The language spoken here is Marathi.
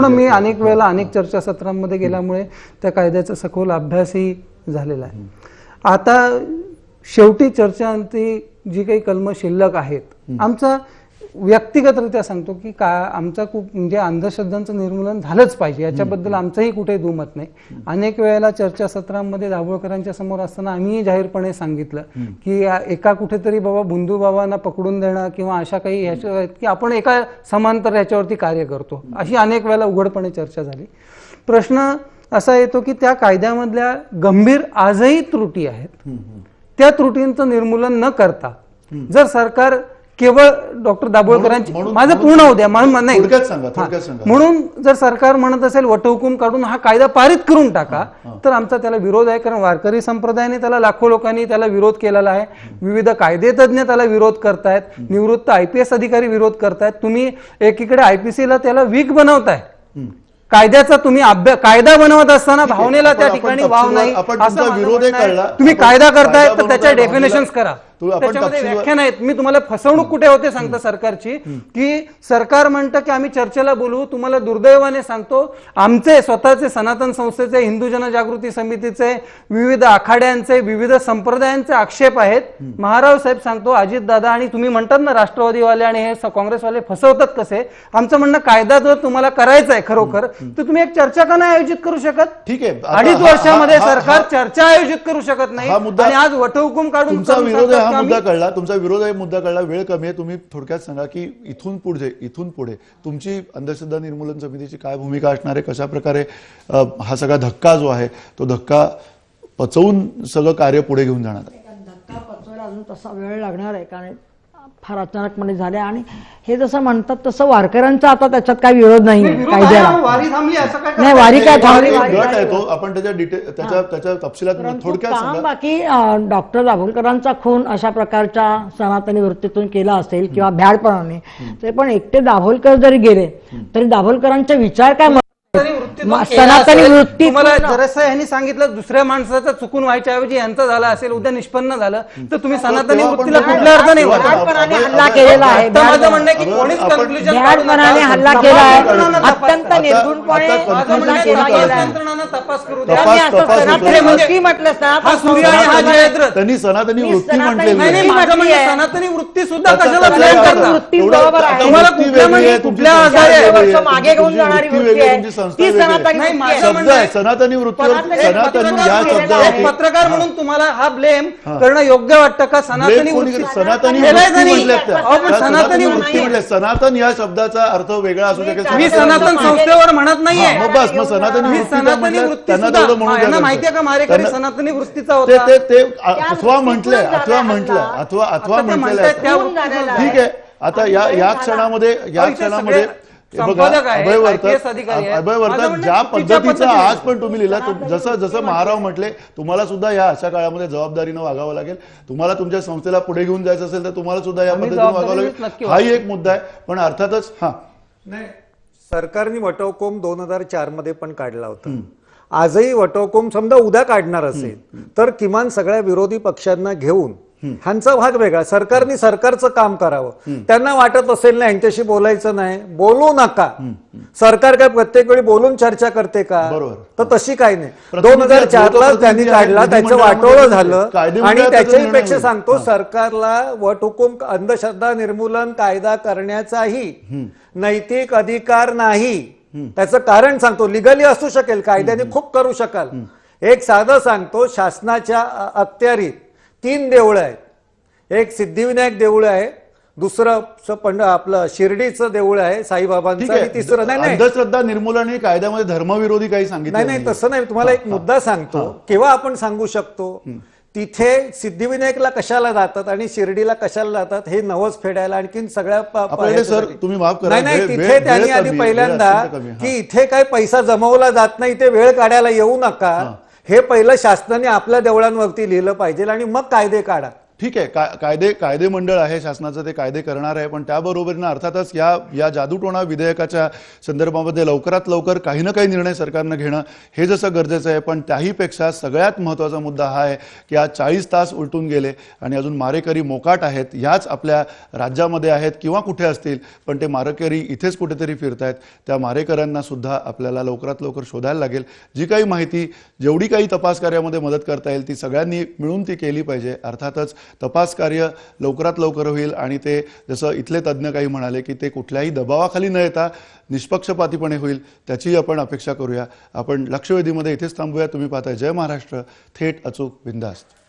पण मी अनेक वेळेला अनेक चर्चासत्रांमध्ये गेल्यामुळे त्या कायद्याचा सखोल अभ्यासही झालेला आहे. आता शेवटी चर्चांती जी काही कलमं शिल्लक आहेत आमचा व्यक्तिगतरित्या सांगतो की का आमचा खूप म्हणजे अंधश्रद्धांचं निर्मूलन झालंच पाहिजे. याच्याबद्दल आमचंही कुठे दुमत नाही. अनेक वेळेला चर्चासत्रांमध्ये दाभोळकरांच्या समोर असताना आम्हीही जाहीरपणे सांगितलं की एका कुठेतरी बाबा बुंदू बाबांना पकडून देणं किंवा अशा काही ह्याच्या आहेत की आपण एका समांतर ह्याच्यावरती कार्य करतो. अशी अनेक वेळेला उघडपणे चर्चा झाली. प्रश्न असा येतो की त्या कायद्यामधल्या गंभीर आजही त्रुटी आहेत. त्या त्रुटींचं निर्मूलन न करता जर सरकार केवळ डॉक्टर दाभोळकरांची म्हणून- माझं पूर्ण होऊ द्या म्हणून नाही. थोडक्यात सांगा. थोडक्यात सांगा. म्हणून जर सरकार म्हणत असेल वटहुकूम काढून हा कायदा पारित करून टाका तर आमचा त्याला विरोध आहे कारण वारकरी संप्रदायाने त्याला लाखो लोकांनी त्याला विरोध केलेला आहे. विविध कायदेतज्ञ त्याला विरोध करतायत. निवृत्त आय पी एस अधिकारी विरोध करतायत. तुम्ही एकीकडे आयपीसीला त्याला वीक बनवताय. कायद्याचा तुम्ही अभ्यास कायदा बनवत असताना भावनेला त्या आपण- ठिकाणी वाव तपशीलवार- नाही. आपण असं तुमचा माझं विरोध आहे म्हणणं आहे. कळला. तुम्ही आपण कायदा करताय कायदा तर त्याच्या बनवताय भावनेला- करा. त्याच्यामध्ये तपशीलवार- व्याख्या नाहीत. मी तुम्हाला फसवणूक कुठे होते सांगता सरकारची? की सरकार म्हणतं की आम्ही चर्चेला बोलू तुम्हाला दुर्दैवाने सांगतो आमचे स्वतःचे सनातन संस्थेचे हिंदू जनजागृती समितीचे विविध आखाड्यांचे विविध संप्रदायांचे आक्षेप आहेत. महाराव साहेब सांगतो अजित दादा आणि तुम्ही म्हणतात ना राष्ट्रवादीवाले आणि हे काँग्रेसवाले फसवतात कसे? आमचं म्हणणं कायदा जर तुम्हाला करायचा आहे खरोखर तर तुम्ही एक चर्चा का नाही आयोजित करू शकत? ठीक आहे. अडीच वर्षामध्ये सरकार चर्चा आयोजित करू शकत नाही आणि आज वटहुकूम काढून विरोध हा मुद्दा कळला तुमचा विरोध आहे मुद्दा कळला वेळ कमी आहे तुम्ही थोडक्यात सांगा की इथून पुढे इथून पुढे तुमची अंधश्रद्धा निर्मूलन समितीची काय भूमिका असणार आहे कशा प्रकारे हा सगळा धक्का जो आहे तो धक्का पचवून सगळं कार्य पुढे घेऊन जाणार आहे? धक्का पचवायला अजून तसा वेळ लागणार आहे कारण फार अचानकपणे झाले. आणि हे जसं म्हणतात तसं वारकऱ्यांचा आता त्याच्यात काही विरोध नाही कायद्याला वारी थांबली असं काय नाही वारी काय थांबली गट वारी आहे काय तो. आपण त्याच्या डिटेल त्याच्या त्याच्या तपशिलात थोडक्यात सांगा. बाकी डॉक्टर दाभोलकरांचा खून अशा प्रकारच्या सनातनी वृत्तीतून केला असेल किंवा भ्याडपणाने ते पण एकटे दाभोलकर जरी गेले तरी दाभोलकरांचे विचार काय सनातनी. वृत्ती तुम्हाला जरासं ह्यांनी सांगितलं दुसऱ्या माणसाचं चुकून व्हायच्या ऐवजी यांचं झालं असेल उद्या निष्पन्न झालं तर तुम्ही सनातनी वृत्तीला बोलू. कुठल्या अर्थ नाही हल्ला केलेला आहे माझं म्हणणं की कोणीच नका. हल्ला केला आहे. अत्यंत निर्गुणपणे तपास करू द्या. तपास- त्यांनी असं तपास सनातनी होतो. वृत्ती म्हटलं हा सूर्य आणि हा जयद्रथ त्यांनी सनातनी मी वृत्ती सनातनी- म्हटलेली नाही नाही आहे माझं म्हटली म्हणणं आहे. सनातनी वृत्ती सुद्धा कशाला त्याचा- blame त्याचा- करता? वृत्ती एवढं- बरोबर आहे. आता तुम्हाला वृत्ती कुठल्या वेगळी आहे, म्हणजे तुमची कुठल्या संस्था आधारे वेगळी आहे, वर्ष मागे घेऊन तुमची जाणारी वृत्ती वृत्ती वेगळी आहे, आहे. तुमची संस्था ती वेगळी आहे. सनातनी नाही, वृत्ती माझं आहे. शब्द म्हणणं आहे आहे- सनातनी वृत्तीवर एक सनातनी पत्रकार या म्हणून- शब्दावरती एक पत्रकार म्हणून तुम्हाला हा ब्लेम करणं योग्य वाटतं का सनातनी कोणी वृत्ती? सनातनी केलंय वृत्ती त्यांनी. म्हटल्यात त्या. अहो, पण त्या सनातनी सनातनी वृत्ती म्हटल्या सनातन या शब्दाचा अर्थ वेगळा असू शकेल मी सनातन संस्थेवर म्हणत नाहीये हा, मग बस मग सनातनी मी वृत्ती त्या सनातनी म्हणल्यात, वृत्ती त्यांना सुद्धा. यांना माहितीये का. मारेकरी? सनातनी वृत्तीचा ते होता. ते अथवा म्हटलंय अथवा म्हटलंय. अथवा अथवा म्हटलेलं त्या ठीक आहे. आता या या. क्षणामध्ये या क्षणामध्ये बघा अभय म्हणणं ज्या पद्धतीचं आज पण तुम्ही लिहिला जसं जसं महाराव म्हटले तुम्हाला सुद्धा या अशा काळामध्ये जबाबदारीनं वागावं लागेल. तुम्हाला तुमच्या संस्थेला पुढे घेऊन जायचं असेल तर तुम्हाला सुद्धा या पद्धतीने वागावं लागेल. हाही एक मुद्दा आहे. पण अर्थातच हा. नाही सरकारने वटहुकूम दोन हजार चारमध्ये पण काढला होता. आजही वटहुकूम समजा उद्या काढणार असेल तर किमान सगळ्या विरोधी पक्षांना घेऊन ह्यांचा भाग वेगळा. सरकारने सरकारचं काम करावं. त्यांना वाटत असेल ना यांच्याशी बोलायचं नाही बोलू नका. सरकार काय प्रत्येक वेळी बोलून चर्चा करते का. तर तशी काही नाही. प्रतिनिधी दोन हजार चार ला त्यांनी काढला त्याचं वाटोळं झालं. कायदेमंडळात आणि त्याचा त्याच्याही पेक्षा. सांगतो. सरकारला वटहुकूम अंधश्रद्धा निर्मूलन कायदा करण्याचाही नैतिक अधिकार नाही. त्याचं कारण सांगतो. लिगली असू शकेल कायद्याने खूप करू शकाल. एक साधं सांगतो शासनाच्या अखत्यारीत तीन देवळं आहेत. एक सिद्धिविनायक देऊळ आहे दुसरं पंड आपलं शिर्डीचं देऊळ आहे साईबाबांचं तिसरं नाही नाही. अंधश्रद्धा निर्मूलन हे कायद्यामध्ये धर्मविरोधी काही सांगितलं नाही नाही तसं नाही. तुम्हाला एक मुद्दा सांगतो. केव्हा आपण सांगू शकतो? तिथे सिद्धिविनायकला कशाला जातात आणि शिर्डीला कशाला जातात हे नवस फेडायला आणखीन सगळ्या सर. तुम्ही माफ करा, नाही नाही तिथे त्यांनी आधी पहिल्यांदा. की इथे काय पैसा जमवला जात नाही ते वेळ काढायला येऊ नका हे पहिलं शासनाने आपल्या देवळांवरती लिहिलं पाहिजे आणि मग कायदे काढा ठीक आहे का कायदे कायदे मंडळ आहे शासनाचं ते कायदे करणार आहे पण त्याबरोबरीनं अर्थातच या या जादूटोणा विधेयकाच्या संदर्भामध्ये लवकरात लवकर काही ना काही निर्णय सरकारनं घेणं हे जसं गरजेचं आहे पण त्याहीपेक्षा सगळ्यात महत्त्वाचा मुद्दा हा आहे की आज चाळीस तास उलटून गेले आणि अजून मारेकरी मोकाट आहेत याच आपल्या राज्यामध्ये आहेत किंवा कुठे असतील पण ते मारेकरी इथेच कुठेतरी फिरत आहेत त्या मारेकऱ्यांना सुद्धा आपल्याला लवकरात लवकर शोधायला लागेल. जी काही माहिती जेवढी काही तपास कार्यामध्ये मदत करता येईल ती सगळ्यांनी मिळून ती केली पाहिजे अर्थातच तपास कार्य लवकरात लवकर होईल आणि ते जसं इथले तज्ज्ञ काही म्हणाले की ते कुठल्याही दबावाखाली न येता निष्पक्षपातीपणे होईल त्याचीही आपण अपेक्षा करूया. आपण लक्षवेधीमध्ये इथेच थांबूया. तुम्ही पाहताय जय महाराष्ट्र. थेट अचूक बिंदास्त